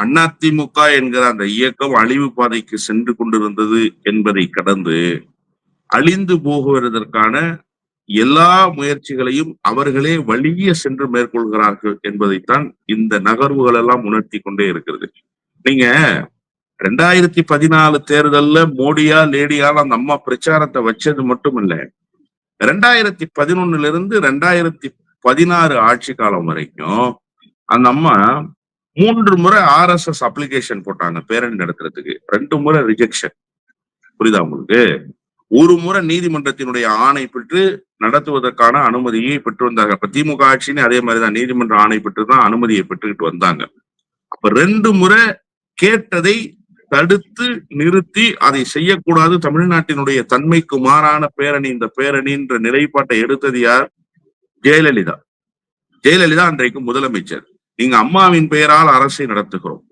அதிமுக என்கிற அந்த இயக்கம் அழிவு பாதைக்கு சென்று கொண்டிருந்தது என்பதை கடந்து அழிந்து போகுவதற்கான எல்லா முயற்சிகளையும் அவர்களே வழியே சென்று மேற்கொள்கிறார்கள் என்பதைத்தான் இந்த நகர்வுகள் எல்லாம் உணர்த்தி கொண்டே இருக்கிறது. நீங்க ரெண்டாயிரத்தி பதினாலு தேர்தல்ல மோடியா லேடியால் அந்த அம்மா பிரச்சாரத்தை வச்சது மட்டும் இல்ல ரெண்டாயிரத்தி பதினொன்னுல இருந்து ரெண்டாயிரத்தி பதினாறு ஆட்சி காலம் வரைக்கும் அந்த அம்மா மூன்று முறை ஆர்எஸ்எஸ் அப்ளிகேஷன் போட்டாங்க பேரணி நடத்துறதுக்கு. ரெண்டு முறை ரிஜெக்ஷன் புரியுதா உங்களுக்கு? ஒரு முறை நீதிமன்றத்தினுடைய ஆணை பெற்று நடத்துவதற்கான அனுமதியை பெற்று வந்தாங்க. அப்ப திமுக ஆட்சின்னு அதே மாதிரிதான் நீதிமன்ற ஆணை பெற்று தான் அனுமதியை பெற்றுக்கிட்டு வந்தாங்க. அப்ப ரெண்டு முறை கேட்டதை தடுத்து நிறுத்தி அதை செய்யக்கூடாது. தமிழ்நாட்டினுடைய தன்மைக்கு மாறான பேரணி இந்த பேரணின்ற நிலைப்பாட்டை எடுத்தது யார்? ஜெயலலிதா. ஜெயலலிதா அன்றைக்கு முதலமைச்சர். எங்க அம்மாவின் பெயரால் அரசை நடத்துகிறோம்.